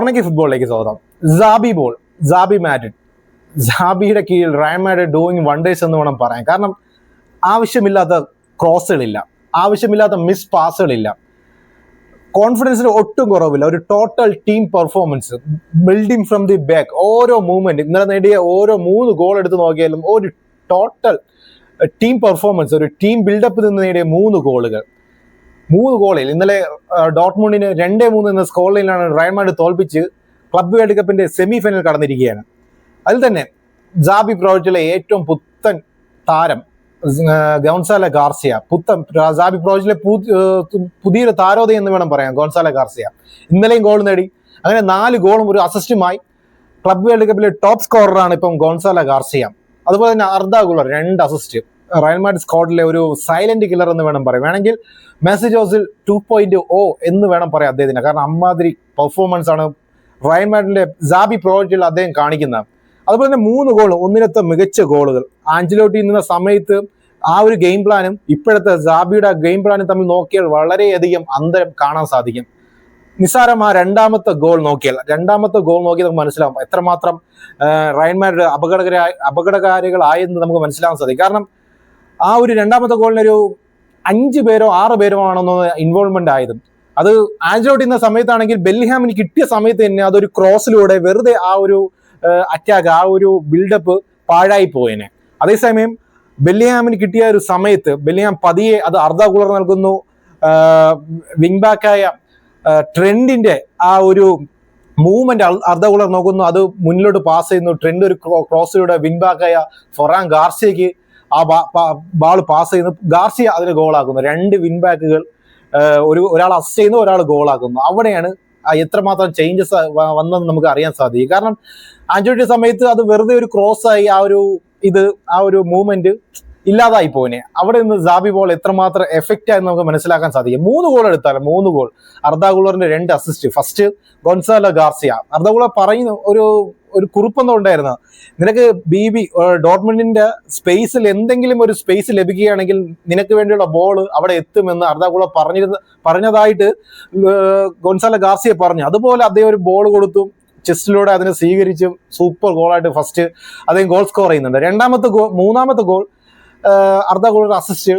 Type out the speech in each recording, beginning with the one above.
കോർണക്കി ഫുട്ബോളിലേക്ക് സ്വാഗതം. Xabi ball Xabi Madrid സാബിയുടെ കീഴിൽ റയൽ മാഡിഡ് ഡൂയിങ് വണ്ടേഴ്സ് എന്ന് വേണം പറയാൻ. കാരണം ആവശ്യമില്ലാത്ത ക്രോസുകളില്ല ആവശ്യമില്ലാത്ത മിസ് പാസുകളില്ല കോൺഫിഡൻസിന് ഒട്ടും കുറവില്ല. ഒരു total team performance building from the back ഓരോ മൂവ്മെന്റ് ഇന്നലെ നേടിയ ഓരോ മൂന്ന് ഗോൾ എടുത്ത് നോക്കിയാലും ഒരു ടോട്ടൽ ടീം പെർഫോമൻസ് ഒരു ടീം ബിൽഡപ്പ് നിന്ന് നേടിയ മൂന്ന് ഗോളുകൾ മൂന്ന് ഗോളിൽ ഇന്നലെ ഡോട്ട്മുണ്ടിന് രണ്ടേ മൂന്ന് എന്ന സ്കോളിലാണ് റയൽ തോൽപ്പിച്ച് ക്ലബ് വേൾഡ് കപ്പിന്റെ സെമി ഫൈനൽ കടന്നിരിക്കുകയാണ്. അതിൽ തന്നെ ജാബി പ്രോജക്റ്റിലെ ഏറ്റവും പുത്തൻ താരം ഗോൺസാല ഗാർസിയ. പുത്തൻ ജാബി പ്രോജക്റ്റിലെ പുതിയൊരു താരോദയം എന്ന് വേണം പറയാം ഗോൺസാല ഗാർസിയ. ഇന്നലെയും ഗോൾ നേടി. അങ്ങനെ നാല് ഗോളും ഒരു അസിസ്റ്റുമായി ക്ലബ് വേൾഡ് കപ്പിലെ ടോപ്പ് സ്കോററാണ് ഇപ്പം ഗോൺസാല ഗാർസിയ. അതുപോലെ തന്നെ അർദ്ധ ഗുളർ രണ്ട് അസിസ്റ്റ് റയൽ മാഡ് സ്ക്വാഡിലെ ഒരു സൈലന്റ് കില്ലർ എന്ന് വേണം പറയാം വേണമെങ്കിൽ മെസ്സി ജോസിൽ ടു പോയിന്റ് ഓ എന്ന് വേണം പറയാം അദ്ദേഹത്തിന്. കാരണം അമ്മാതിരി പെർഫോമൻസ് ആണ് റയൽ മാഡിന്റെ ജാബി പ്രോജക്റ്റിൽ അദ്ദേഹം കാണിക്കുന്നത്. അതുപോലെ തന്നെ മൂന്ന് ഗോൾ ഒന്നിനത്തെ മികച്ച ഗോളുകൾ ആഞ്ചലോട്ടി നിന്ന സമയത്ത് ആ ഒരു ഗെയിം പ്ലാനും ഇപ്പോഴത്തെ ജാബിയുടെ ഗെയിം പ്ലാനും തമ്മിൽ നോക്കിയാൽ വളരെയധികം അന്തരം കാണാൻ സാധിക്കും. നിസ്സാരം ആ രണ്ടാമത്തെ ഗോൾ നോക്കിയാൽ രണ്ടാമത്തെ ഗോൾ നോക്കി നമുക്ക് മനസ്സിലാവും എത്രമാത്രം റയൻമാരുടെ അപകടകരായ അപകടകാരികളായെന്ന് നമുക്ക് മനസ്സിലാവാൻ സാധിക്കും. കാരണം ആ ഒരു രണ്ടാമത്തെ ഗോളിനൊരു അഞ്ച് പേരോ ആറ് പേരോ ആണെന്ന് ഇൻവോൾവ്മെന്റ് ആയത്. അത് ആൻജലോട്ട് ഇന്ന സമയത്താണെങ്കിൽ ബെല്ലിഹാമിന് കിട്ടിയ സമയത്ത് തന്നെ അതൊരു ക്രോസിലൂടെ വെറുതെ ആ ഒരു അറ്റാക്ക് ആ ഒരു ബിൽഡപ്പ് പാഴായി പോയേനെ. അതേസമയം ബെല്ലിഹാമിന് കിട്ടിയ ഒരു സമയത്ത് ബെല്ലിഹാം പതിയെ അത് അർദ്ധ കൂളർ നൽകുന്നു. വിങ് ബാക്കായ ട്രെൻഡിന്റെ ആ ഒരു മൂവ്മെന്റ് അർദ്ധ കൂളർ നോക്കുന്നു. അത് മുന്നിലോട്ട് പാസ് ചെയ്യുന്നു. ട്രെൻഡ് ഒരു ക്രോസിലൂടെ വിങ് ബാക്കായ ഫൊറാൻ ഗാർസിയക്ക് ആ ബാൾ പാസ് ചെയ്യുന്നു ഗാർസിയ അതിന് ഗോളാക്കുന്നു രണ്ട് വിൻ ബാക്കുകൾ ഒരു ഒരാൾ അസിസ്റ്റ് ചെയ്യുന്നു ഒരാൾ ഗോളാക്കുന്നു അവിടെയാണ് എത്രമാത്രം ചേഞ്ചസ് വന്നെന്ന് നമുക്ക് അറിയാൻ സാധിക്കും. കാരണം ആന്റോണിയുടെ സമയത്ത് അത് വെറുതെ ഒരു ക്രോസ് ആയി ആ ഒരു ഇത് ആ ഒരു മൂവ്മെന്റ് ഇല്ലാതായി പോയിനെ. അവിടെ നിന്ന് ജാബി ബോൾ എത്രമാത്രം എഫക്റ്റ് ആയെന്ന് നമുക്ക് മനസ്സിലാക്കാൻ സാധിക്കും. മൂന്ന് ഗോൾ എടുത്താലും മൂന്ന് ഗോൾ അർദ്ധഗുളറിന്റെ രണ്ട് assist first Gonzalo Garcia Arda Guler പറയുന്ന ഒരു ഒരു കുറിപ്പൊന്നും ഉണ്ടായിരുന്നു. നിനക്ക് ബി ബി ഡോട്ട്മണ്ടിന്റെ സ്പേസിൽ എന്തെങ്കിലും ഒരു സ്പേസ് ലഭിക്കുകയാണെങ്കിൽ നിനക്ക് വേണ്ടിയുള്ള ബോൾ അവിടെ എത്തുമെന്ന് അർദ്ധഗുള പറഞ്ഞിരുന്ന പറഞ്ഞതായിട്ട് ഗൊൻസാല ഗാർസിയെ പറഞ്ഞു. അതുപോലെ അദ്ദേഹം ഒരു ബോൾ കൊടുത്തു. ചെസ്റ്റിലൂടെ അതിനെ സ്വീകരിച്ചും സൂപ്പർ ഗോളായിട്ട് ഫസ്റ്റ് അദ്ദേഹം ഗോൾ സ്കോർ ചെയ്യുന്നുണ്ട്. രണ്ടാമത്തെ ഗോൾ മൂന്നാമത്തെ ഗോൾ അർദ്ധ അസിസ്റ്റ്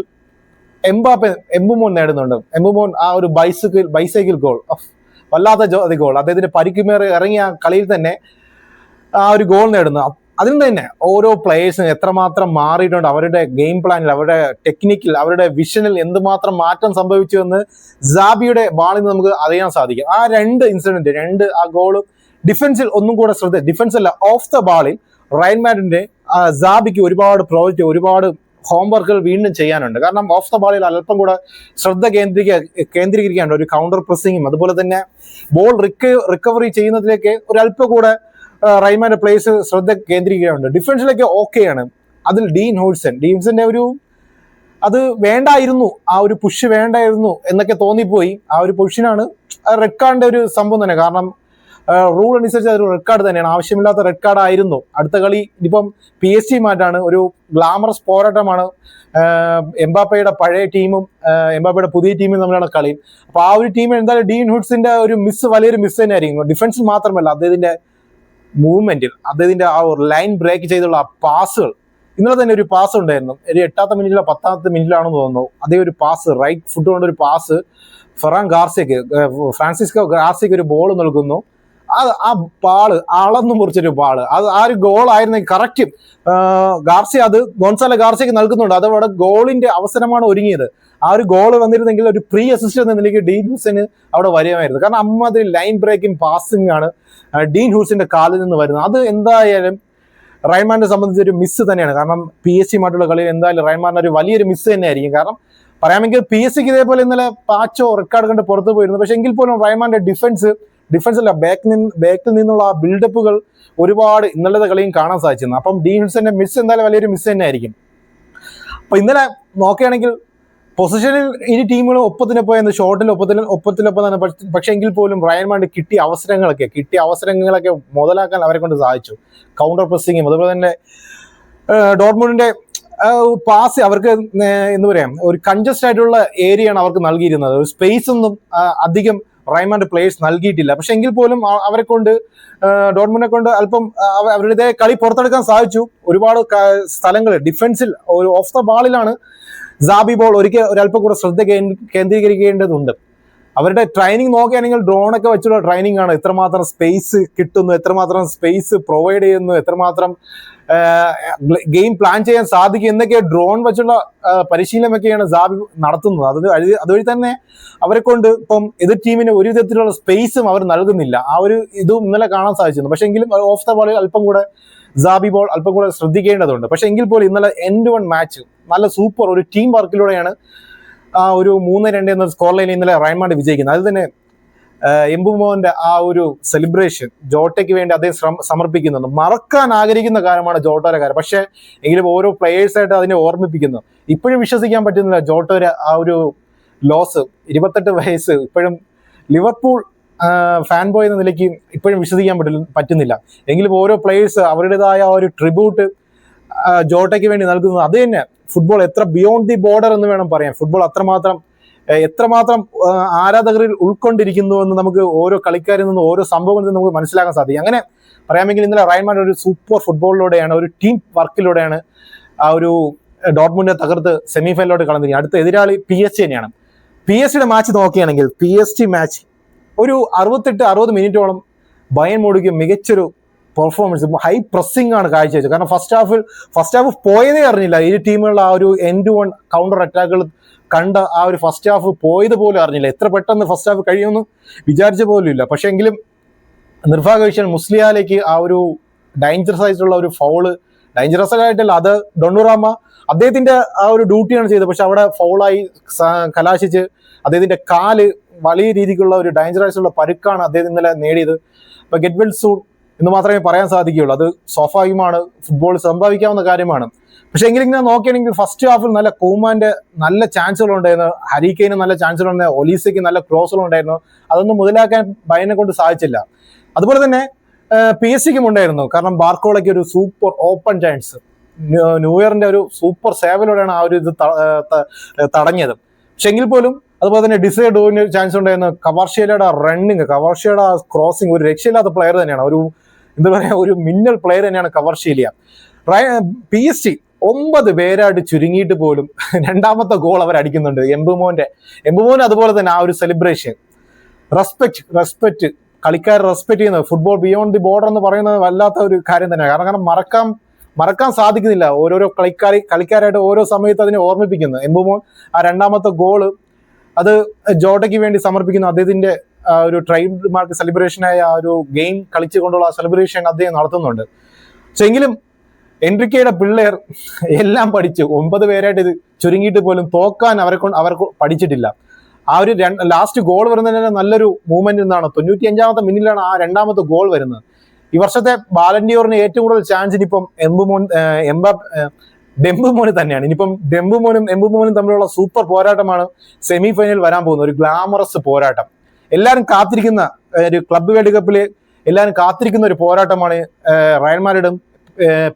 എംബാപ്പെ എംബുമോൻ നേടുന്നുണ്ട്. എംബുമോൻ ആ ഒരു ബൈസിക്കിൾ ബൈസൈക്കിൾ ഗോൾ വല്ലാത്ത ഗോൾ അദ്ദേഹത്തിന്റെ പരിക്കുമേറി ഇറങ്ങിയ കളിയിൽ തന്നെ ആ ഒരു ഗോൾ നേടുന്നു അതിന് തന്നെ ഓരോ പ്ലേയേഴ്സിനും എത്രമാത്രം മാറിയിട്ടുണ്ട്. അവരുടെ ഗെയിം പ്ലാനിൽ അവരുടെ ടെക്നിക്കിൽ അവരുടെ വിഷനിൽ എന്തുമാത്രം മാറ്റം സംഭവിച്ചു എന്ന് ജാബിയുടെ ബാളിൽ നിന്ന് നമുക്ക് അറിയാൻ സാധിക്കും. ആ രണ്ട് ഇൻസിഡന്റ് രണ്ട് ആ ഗോളും ഡിഫൻസിൽ ഒന്നും കൂടെ ശ്രദ്ധ ഡിഫൻസ് അല്ല ഓഫ് ദ ബാളിൽ റയൽ മാഡിന്റെ ജാബിക്ക് ഒരുപാട് പ്രോജക്റ്റ് ഒരുപാട് ഹോംവർക്കുകൾ വീണ്ടും ചെയ്യാനുണ്ട്. കാരണം ഓഫ് ദ ബാളിൽ അല്പം കൂടെ ശ്രദ്ധ കേന്ദ്രീക കേന്ദ്രീകരിക്കാനുണ്ട്. ഒരു കൗണ്ടർ പ്രസ്സിങ്ങും അതുപോലെ തന്നെ ബോൾ റിക്കവറി ചെയ്യുന്നതിലേക്ക് ഒരല്പം കൂടെ റൈമാന്റെ പ്ലേസ് ശ്രദ്ധ കേന്ദ്രീകരിക്കാറുണ്ട്. ഡിഫൻസിലൊക്കെ ഓക്കെയാണ് അതിൽ ഡീൻ ഹോൾസൺ. ഡീൻസിന്റെ ഒരു അത് വേണ്ടായിരുന്നു ആ ഒരു പുഷ് വേണ്ടായിരുന്നു എന്നൊക്കെ തോന്നിപ്പോയി. ആ ഒരു പൊസിഷനാണ് റെഡ് കാർഡിന്റെ ഒരു സംഭവം തന്നെ. കാരണം റൂൾ അനുസരിച്ച് അതൊരു റെഡ് കാർഡ് തന്നെയാണ്. ആവശ്യമില്ലാത്ത റെഡ് കാർഡ് ആയിരുന്നു. അടുത്ത കളി ഇനിയിപ്പം പി എസ് ജി മാറ്റാണ്. ഒരു ഗ്ലാമറസ് പോരാട്ടമാണ്. എംബാപ്പയുടെ പഴയ ടീമും എംബാപ്പയുടെ പുതിയ ടീമും തമ്മിലാണ് കളി. അപ്പൊ ആ ഒരു ടീം എന്തായാലും ഡീൻ ഹുഡ്സിന്റെ ഒരു മിസ് വലിയൊരു മിസ് തന്നെയായിരിക്കും. ഡിഫൻസ് മാത്രമല്ല അദ്ദേഹത്തിന്റെ മൂവ്മെന്റിൽ അദ്ദേഹത്തിന്റെ ആ ഒരു ലൈൻ ബ്രേക്ക് ചെയ്തുള്ള ആ പാസുകൾ ഇന്നലെ തന്നെ ഒരു പാസ് ഉണ്ടായിരുന്നു. ഒരു എട്ടാമത്തെ മിനിറ്റിലോ പത്താമത്തെ മിനിറ്റിലാണെന്ന് തോന്നുന്നു. അതേ ഒരു പാസ് റൈറ്റ് ഫുഡ് കൊണ്ട് ഒരു പാസ് ഫെറാൻ ഗാർസിയക്ക് ഫ്രാൻസിസ്കോ ഗാർസിയക്ക് ഒരു ബോൾ നൽകുന്നു. ആ ആ പാൾ അളന്നു മുറിച്ചൊരു പാൾ അത് ആ ഒരു ഗോൾ ആയിരുന്നെങ്കിൽ കറക്റ്റ് ഗാർസി അത് ഗോൺസാല ഗാർസിക്ക് നൽകുന്നുണ്ട്. അത് അവിടെ ഗോളിന്റെ അവസരമാണ് ഒരുങ്ങിയത്. ആ ഒരു ഗോൾ വന്നിരുന്നെങ്കിൽ ഒരു പ്രീ അസിസ്റ്റ് എന്ന നിലയ്ക്ക് ഡീൻ ഹൂസിന് അവിടെ വരുമായിരുന്നു കാരണം അമ്മാതിരി ലൈൻ ബ്രേക്കിംഗ് പാസിംഗ് ആണ് ഡീൻ ഹൂസിന്റെ കാലിൽ നിന്ന് വരുന്നത്. അത് എന്തായാലും റൈമാനെ സംബന്ധിച്ച് ഒരു മിസ് തന്നെയാണ്. കാരണം പി എസ് സിയുമായിട്ടുള്ള കളിയിൽ എന്തായാലും റൈമാൻ ഒരു വലിയൊരു മിസ് തന്നെയായിരിക്കും. കാരണം പറയാമെങ്കിൽ പി എസ് സിക്ക് ഇതേപോലെ ഇന്നലെ പാച്ചോ റെക്കോർഡ് കണ്ട് പുറത്തു പോയിരുന്നു. പക്ഷെ എങ്കിൽ പോലും റൈമാന്റെ ഡിഫൻസ് ഡിഫൻസ് അല്ല ബാക്ക് നിന്ന് ബാക്കിൽ നിന്നുള്ള ആ ബിൽഡപ്പുകൾ ഒരുപാട് ഇന്നലത്തെ കളിയും കാണാൻ സാധിച്ചിരുന്നു. അപ്പം ഡീൻ ഹിൽസിന്റെ മിസ് എന്തായാലും വലിയൊരു മിസ് തന്നെ ആയിരിക്കും അപ്പൊ ഇന്നലെ നോക്കുകയാണെങ്കിൽ പൊസിഷനിൽ ഇരു ടീമുകളും ഒപ്പത്തിന് പോയെന്ന് ഷോട്ടിൽ ഒപ്പത്തിന് ഒപ്പത്തിനൊപ്പം തന്നെ. പക്ഷെ പക്ഷേ എങ്കിൽ പോലും റയൻ മാണ്ട് കിട്ടിയ അവസരങ്ങളൊക്കെ കിട്ടിയ അവസരങ്ങളൊക്കെ മുതലാക്കാൻ അവരെ കൊണ്ട് സാധിച്ചു. കൗണ്ടർ പ്രസ്സിങ്ങും അതുപോലെ തന്നെ ഡോർമുണ്ടിന്റെ പാസ് അവർക്ക് എന്ന് പറയാം ഒരു കൺജസ്റ്റ് ആയിട്ടുള്ള ഏരിയയാണ് അവർക്ക് നൽകിയിരുന്നത്. സ്പേസ് ഒന്നും അധികം റൈമാൻഡ് പ്ലേയേഴ്സ് നൽകിയിട്ടില്ല. പക്ഷെ എങ്കിൽ പോലും അവരെ കൊണ്ട് ഡോട്ട്മുനെ കൊണ്ട് അല്പം അവരുടെ കളി പുറത്തെടുക്കാൻ സാധിച്ചു. ഒരുപാട് സ്ഥലങ്ങൾ ഡിഫൻസിൽ ഒരു ഓഫ് ദ ബാളിലാണ് ജാബി ബോൾ ഒരിക്കൽ ഒരല്പം കൂടെ ശ്രദ്ധ കേന്ദ്രീ- കേന്ദ്രീകരിക്കേണ്ടതുണ്ട്. അവരുടെ ട്രെയിനിങ് നോക്കുകയാണെങ്കിൽ ഡ്രോൺ ഒക്കെ വെച്ചുള്ള ട്രെയിനിങ് ആണ്. എത്രമാത്രം സ്പേസ് കിട്ടുന്നു എത്രമാത്രം സ്പേസ് പ്രൊവൈഡ് ചെയ്യുന്നു എത്രമാത്രം ഗെയിം പ്ലാൻ ചെയ്യാൻ സാധിക്കും എന്നൊക്കെ ഡ്രോൺ വെച്ചുള്ള പരിശീലനമൊക്കെയാണ് സാബി നടത്തുന്നത്. അത് വഴി- അതുവഴി തന്നെ അവരെ കൊണ്ട് ഇപ്പം എതിർ ടീമിന് ഒരു വിധത്തിലുള്ള സ്പേസും അവർ നൽകുന്നില്ല. ആ ഒരു ഇതും ഇന്നലെ കാണാൻ സാധിച്ചിരുന്നു. പക്ഷെ എങ്കിലും ഓഫ് ദ ബോളിൽ അല്പം കൂടെ സാബി ബോൾ അല്പം കൂടെ ശ്രദ്ധിക്കേണ്ടതുണ്ട്. പക്ഷെ എങ്കിൽ പോലും ഇന്നലെ എൻഡ് വൺ മാച്ച് നല്ല സൂപ്പർ ഒരു ടീം വർക്കിലൂടെയാണ് ആ ഒരു മൂന്ന് രണ്ട് എന്ന സ്കോർ ലൈനിൽ ഇന്നലെ റയൻമാണ്ട് വിജയിക്കുന്നത് അത് തന്നെ എംബുമോന്റെ ആ ഒരു സെലിബ്രേഷൻ ജോട്ടയ്ക്ക് വേണ്ടി അദ്ദേഹം ശ്രമ- സമർപ്പിക്കുന്നുണ്ട്. മറക്കാൻ ആഗ്രഹിക്കുന്ന കാര്യമാണ് ജോട്ടോയുടെ കാര്യം. പക്ഷേ എങ്കിലും ഓരോ പ്ലേയേഴ്സായിട്ട് അതിനെ ഓർമ്മിപ്പിക്കുന്നു. ഇപ്പോഴും വിശ്വസിക്കാൻ പറ്റുന്നില്ല ജോട്ടോയുടെ ആ ഒരു ലോസ് ഇരുപത്തെട്ട് വയസ്സ്. ഇപ്പോഴും ലിവർപൂൾ ഫാൻ ബോയ് എന്ന നിലയ്ക്ക് ഇപ്പോഴും വിശ്വസിക്കാൻ പറ്റുന്നില്ല. എങ്കിലും ഓരോ പ്ലേയേഴ്സ് അവരുടേതായ ആ ഒരു ട്രിബ്യൂട്ട് ജോട്ടയ്ക്ക് വേണ്ടി നൽകുന്നത് അത് തന്നെ ഫുട്ബോൾ എത്ര ബിയോണ്ട് ദി ബോർഡർ എന്ന് വേണം പറയാൻ. ഫുട്ബോൾ അത്രമാത്രം എത്രമാത്രം ആരാധകരിൽ ഉൾക്കൊണ്ടിരിക്കുന്നു എന്ന് നമുക്ക് ഓരോ കളിക്കാരിൽ നിന്നും ഓരോ സംഭവങ്ങളിൽ നിന്ന് നമുക്ക് മനസ്സിലാക്കാൻ സാധിക്കും. അങ്ങനെ പറയാമെങ്കിൽ ഇന്നലെ റയൻമാൻ ഒരു സൂപ്പർ ഫുട്ബോളിലൂടെയാണ് ഒരു ടീം വർക്കിലൂടെയാണ് ആ ഒരു ഡോട്ട്മുണ്ടിനെ തകർത്ത് സെമി ഫൈനലിലോട്ട് അടുത്ത എതിരാളി പി എസ് ജി തന്നെയാണ്. പി എസ് ജിയുടെ മാച്ച് നോക്കുകയാണെങ്കിൽ പി എസ് ജി മാച്ച് ഒരു അറുപത്തെട്ട് അറുപത് മിനിറ്റോളം ബയൻ മോഡിക്ക് മികച്ചൊരു പെർഫോമൻസ് ഹൈ പ്രസ്സിംഗ് ആണ് കാഴ്ചവെച്ചത് കാരണം ഫസ്റ്റ് ഹാഫിൽ ഫസ്റ്റ് ഹാഫ് പോയതേ അറിഞ്ഞില്ല. ഈ ടീമുകളുടെ ആ ഒരു എൻ ടു വൺ കൗണ്ടർ അറ്റാക്കുകൾ കണ്ട ആ ഒരു ഫസ്റ്റ് ഹാഫ് പോയത് പോലും അറിഞ്ഞില്ല. എത്ര പെട്ടെന്ന് ഫസ്റ്റ് ഹാഫ് കഴിയുമെന്ന് വിചാരിച്ച പോലും ഇല്ല. പക്ഷെ എങ്കിലും നിർഭാഗ്യവശാൽ മുസ്ലിയാലേക്ക് ആ ഒരു ഡേഞ്ചറസ് ആയിട്ടുള്ള ഒരു ഫൗൾ ഡേഞ്ചറസ് ആയിട്ടല്ല അത് ഡൊണ്ണുറാമ അദ്ദേഹത്തിന്റെ ആ ഒരു ഡ്യൂട്ടിയാണ് ചെയ്തത്. പക്ഷെ അവിടെ ഫൗളായി കലാശിച്ച് അദ്ദേഹത്തിന്റെ കാൽ വലിയ രീതിക്കുള്ള ഒരു ഡേഞ്ചറസ് ഉള്ള പരുക്കാണ് അദ്ദേഹം ഇന്നലെ നേടിയത്. അപ്പൊ ഗെറ്റ് വെൽ സൂൺ എന്ന് മാത്രമേ പറയാൻ സാധിക്കുകയുള്ളൂ. അത് സ്വാഭാവികമാണ് ഫുട്ബോൾ സംഭവിക്കാവുന്ന കാര്യമാണ്. പക്ഷെ എങ്കിലും ഇങ്ങനെ നോക്കുകയാണെങ്കിൽ ഫസ്റ്റ് ഹാഫിൽ നല്ല കൂമാന്റെ നല്ല ചാൻസുകൾ ഉണ്ടായിരുന്നു ഹരിക്കൈന് നല്ല ചാൻസുകൾ ഉണ്ടായിരുന്നു ഒലീസയ്ക്ക് നല്ല ക്രോസുകൾ ഉണ്ടായിരുന്നു അതൊന്നും മുതലാക്കാൻ ബയനെ കൊണ്ട് സാധിച്ചില്ല. അതുപോലെ തന്നെ പി എസ് സിക്കും ഉണ്ടായിരുന്നു. കാരണം ബാർക്കോളയ്ക്ക് ഒരു സൂപ്പർ ഓപ്പൺ ചാൻസ് ന്യൂ ഇയറിന്റെ ഒരു സൂപ്പർ സേവലോടെയാണ് ആ ഒരു ഇത് തടഞ്ഞത്. പക്ഷെ എങ്കിൽ പോലും അതുപോലെ തന്നെ ഡിസൈ ഡോവിന് ചാൻസ് ഉണ്ടായിരുന്നു. കവർഷ്യയുടെ റണ്ണിങ് കവർഷ്യയുടെ ക്രോസിംഗ് ഒരു രക്ഷയില്ലാത്ത പ്ലെയർ തന്നെയാണ്. ഒരു എന്താ പറയുക ഒരു മിന്നൽ പ്ലെയർ തന്നെയാണ് കവർശീലിയ പി എസ് ടി ഒമ്പത് പേരായിട്ട് ചുരുങ്ങിയിട്ട് പോലും രണ്ടാമത്തെ ഗോൾ അവർ അടിക്കുന്നുണ്ട്. എംബുമോന്റെ എംബുമോൻ അതുപോലെ തന്നെ ആ ഒരു സെലിബ്രേഷൻ റെസ്പെക്ട് റെസ്പെക്ട് കളിക്കാർ റെസ്പെക്ട് ചെയ്യുന്നത് ഫുട്ബോൾ ബിയോണ്ട് ദി ബോർഡർ എന്ന് പറയുന്നത് വല്ലാത്ത ഒരു കാര്യം തന്നെയാണ്. കാരണം കാരണം മറക്കാൻ മറക്കാൻ സാധിക്കുന്നില്ല. ഓരോരോ കളിക്കാരി കളിക്കാരായിട്ട് ഓരോ സമയത്ത് അതിനെ ഓർമ്മിപ്പിക്കുന്നു. എംബുമോൻ ആ രണ്ടാമത്തെ ഗോൾ അത് ജോട്ടയ്ക്ക് വേണ്ടി സമർപ്പിക്കുന്നു. അദ്ദേഹത്തിന്റെ ഒരു ട്രൈബ് മാർക്ക് സെലിബ്രേഷനായ ആ ഒരു ഗെയിം കളിച്ചുകൊണ്ടുള്ള സെലിബ്രേഷൻ അദ്ദേഹം നടത്തുന്നുണ്ട്. പക്ഷെ എങ്കിലും എൻട്രിക്കയുടെ പിള്ളേർ എല്ലാം പഠിച്ചു ഒമ്പത് പേരായിട്ട് ഇത് ചുരുങ്ങിയിട്ട് പോലും തോക്കാൻ അവരെ കൊണ്ട് അവർക്ക് പഠിച്ചിട്ടില്ല. ആ ഒരു ലാസ്റ്റ് ഗോൾ വരുന്നതിന് നല്ലൊരു മൂവ്മെന്റ് എന്നാണ്. തൊണ്ണൂറ്റി അഞ്ചാമത്തെ മിനിറ്റിലാണ് ആ രണ്ടാമത്തെ ഗോൾ വരുന്നത്. ഈ വർഷത്തെ ബാലൻഡിയോറിന് ഏറ്റവും കൂടുതൽ ചാൻസ് ഇനിയിപ്പം എംബുമോൻ എംബ ഡെംബുമോന് തന്നെയാണ്. ഇനിയിപ്പം ഡെമ്പുമോനും എംബുമോനും തമ്മിലുള്ള സൂപ്പർ പോരാട്ടമാണ് സെമി ഫൈനൽ വരാൻ പോകുന്നത്. ഒരു ഗ്ലാമറസ് പോരാട്ടം. എല്ലാവരും കാത്തിരിക്കുന്ന ഒരു ക്ലബ് വേൾഡ് കപ്പിൽ എല്ലാവരും കാത്തിരിക്കുന്ന ഒരു പോരാട്ടമാണ് റയൽ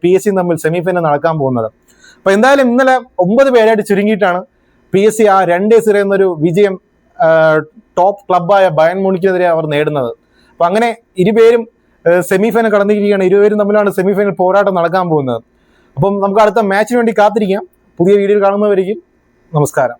പി എസ് സിയും തമ്മിൽ സെമി ഫൈനൽ നടക്കാൻ പോകുന്നത്. അപ്പൊ എന്തായാലും ഇന്നലെ ഒമ്പത് പേരായിട്ട് ചുരുങ്ങിയിട്ടാണ് പി എസ് സി ആ രണ്ട് സിറ എന്നൊരു വിജയം ടോപ്പ് ക്ലബായ ബയൻ മൂണിക്കെതിരെ അവർ നേടുന്നത്. അപ്പൊ അങ്ങനെ ഇരുപേരും സെമി ഫൈനൽ കടന്നിരിക്കുകയാണ്. ഇരുപേരും തമ്മിലാണ് സെമി ഫൈനൽ പോരാട്ടം നടക്കാൻ പോകുന്നത്. അപ്പം നമുക്ക് അടുത്ത മാച്ചിന് വേണ്ടി കാത്തിരിക്കാം. പുതിയ വീഡിയോയിൽ കാണുന്നവരിക്കും നമസ്കാരം.